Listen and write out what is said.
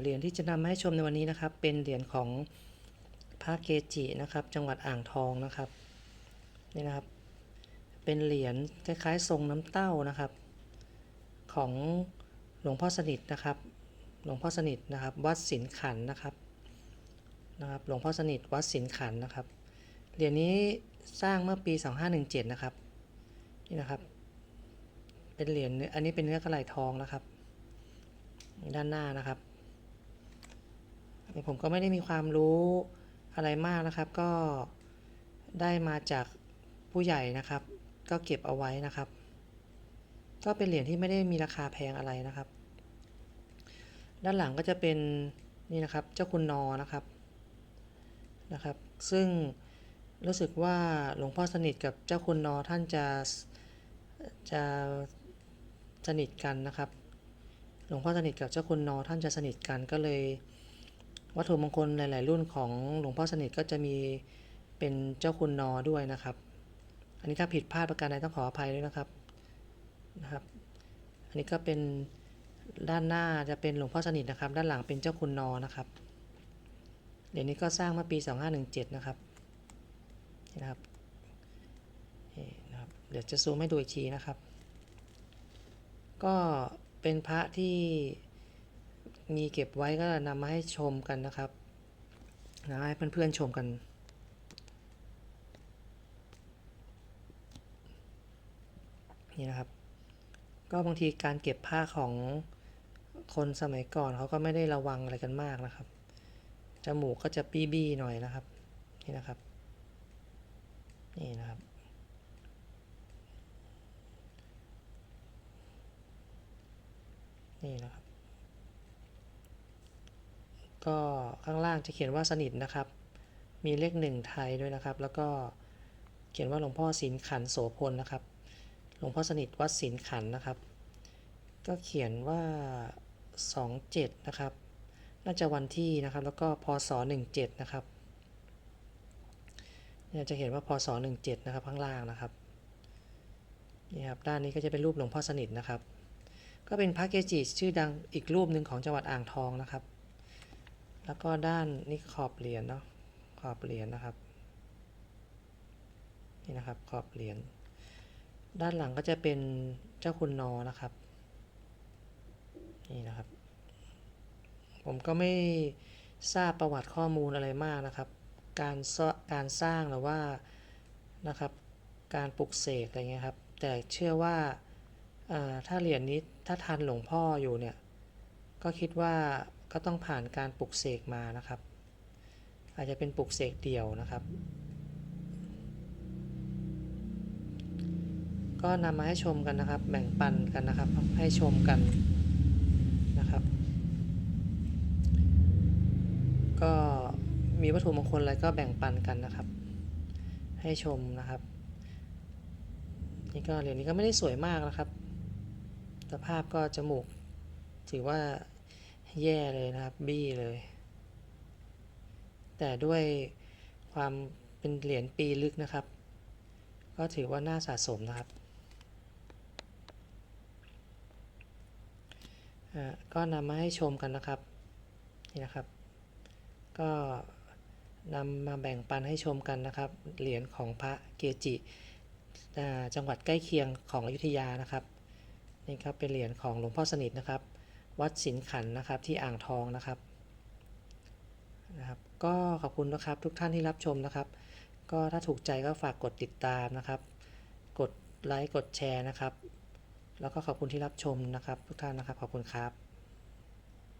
เหรียญที่จะนำมาให้ชมในวันนี้นะครับ เป็นเหรียญของพระเกจินะครับ จังหวัดอ่างทองนะครับนี่นะครับ เป็นเหรียญคล้ายๆ ทรงน้ำเต้านะครับ ของหลวงพ่อสนิทนะครับ หลวงพ่อสนิทนะครับ วัดสินขันนะครับนะครับ หลวงพ่อสนิทวัดสินขันนะครับเหรียญนี้สร้างเมื่อปี 2517 นะครับนี่นะครับ เป็นเหรียญเนื้ออันนี้เป็นเนื้อกระไหลทองนะครับ ด้านหน้านะครับ ผมก็ไม่ได้มีความรู้อะไรมากนะครับ ก็ได้มาจากผู้ใหญ่นะครับ ก็เก็บเอาไว้นะครับ ก็เป็นเหรียญที่ไม่ได้มีราคาแพงอะไรนะครับ ด้านหลังก็จะเป็นนี่นะครับเจ้าคุณนอนะครับนะครับ ซึ่งรู้สึกว่าหลวงพ่อสนิทกับเจ้าคุณนอท่านจะจะสนิทกันนะครับ หลวงพ่อสนิทกับเจ้าคุณนอท่านจะสนิทกันก็เลย วัตถุมงคลหลาย ๆ รุ่นของหลวงพ่อสนิทก็จะมีเป็นเจ้าคุณนอด้วยนะครับ อันนี้ถ้าผิดพลาดประการใดต้องขออภัยด้วยนะครับนะครับ อันนี้ก็เป็นด้านหน้าจะเป็นหลวงพ่อสนิทนะครับ ด้านหลังเป็นเจ้าคุณนอนะครับเหรียญนี้ก็สร้างมื่อปี 2517 นะครับนี่นะครับนี่นะครับเดี๋ยวจะซูมให้ดูอีกทีนะครับ ก็เป็นพระที่ มีเก็บไว้ก็นำมาให้ชมกันนะครับนะให้เพื่อนๆชมกัน นี่นะครับ ก็บางทีการเก็บผ้าของคนสมัยก่อนเขาก็ไม่ได้ระวังอะไรกันมากนะครับ จมูกก็จะปี้บี้หน่อยนะครับ นี่นะครับ นี่นะครับ นี่นะครับ ก็ข้างล่างจะเขียนว่าสนิทนะครับ มีเลขหนึ่งไทยด้วยนะครับ แล้วก็เขียนว่าหลวงพ่อศิลขันโสพลนะครับ หลวงพ่อสนิทวัดศิลขันนะครับ ก็เขียนว่า 27 นะครับ น่าจะวันที่นะครับ แล้วก็พศ17 นะครับเนี่ยจะเห็นว่าพศ17 นะครับข้างล่างนะครับนี่ครับด้านนี้ก็จะเป็นรูปหลวงพ่อสนิทนะครับ ก็เป็นพระเกจิชื่อดังอีกรูปหนึ่งของจังหวัดอ่างทองนะครับ แล้วก็ด้านนี่ขอบเหรียญเนาะขอบเหรียญนะครับนี่นะครับขอบเหรียญด้านหลังก็จะเป็นเจ้าคุณนอนะครับนี่นะครับ ผมก็ไม่ทราบประวัติข้อมูลอะไรมากนะครับ การการสร้างหรือว่านะครับ การปลุกเสกอะไรเงี้ยครับ แต่เชื่อว่าถ้าเหรียญนี้ถ้าทันหลวงพ่ออยู่เนี่ย ก็คิดว่า ก็ต้องผ่านการปลุกเสกมานะครับ อาจจะเป็นปลุกเสกเดี่ยวนะครับ ก็นำมาให้ชมกันนะครับ แบ่งปันกันนะครับ ให้ชมกันนะครับ ก็มีวัตถุมงคลอะไรก็แบ่งปันกันนะครับ ให้ชมนะครับ นี่ก็เหรียญนี้ก็ไม่ได้สวยมากนะครับ สภาพก็จมูกถือว่า แย่เลยนะครับ บี้เลย แต่ด้วยความเป็นเหรียญปีลึกนะครับ ก็ถือว่าน่าสะสมนะครับก็นำมาให้ชมกันนะครับนี่นะครับ ก็นำมาแบ่งปันให้ชมกันนะครับ เหรียญของพระเกจิจังหวัดใกล้เคียงของอยุธยานะครับนี่ครับเป็นเหรียญของหลวงพ่อสนิทนะครับ วัดสินขันนะครับที่อ่างทองนะครับนะครับก็ขอบคุณนะครับทุกท่านที่รับชมนะครับ ก็ถ้าถูกใจก็ฝากกดติดตามนะครับ กดไลค์กดแชร์นะครับ แล้วก็ขอบคุณที่รับชมนะครับ ทุกท่านนะครับขอบคุณครับ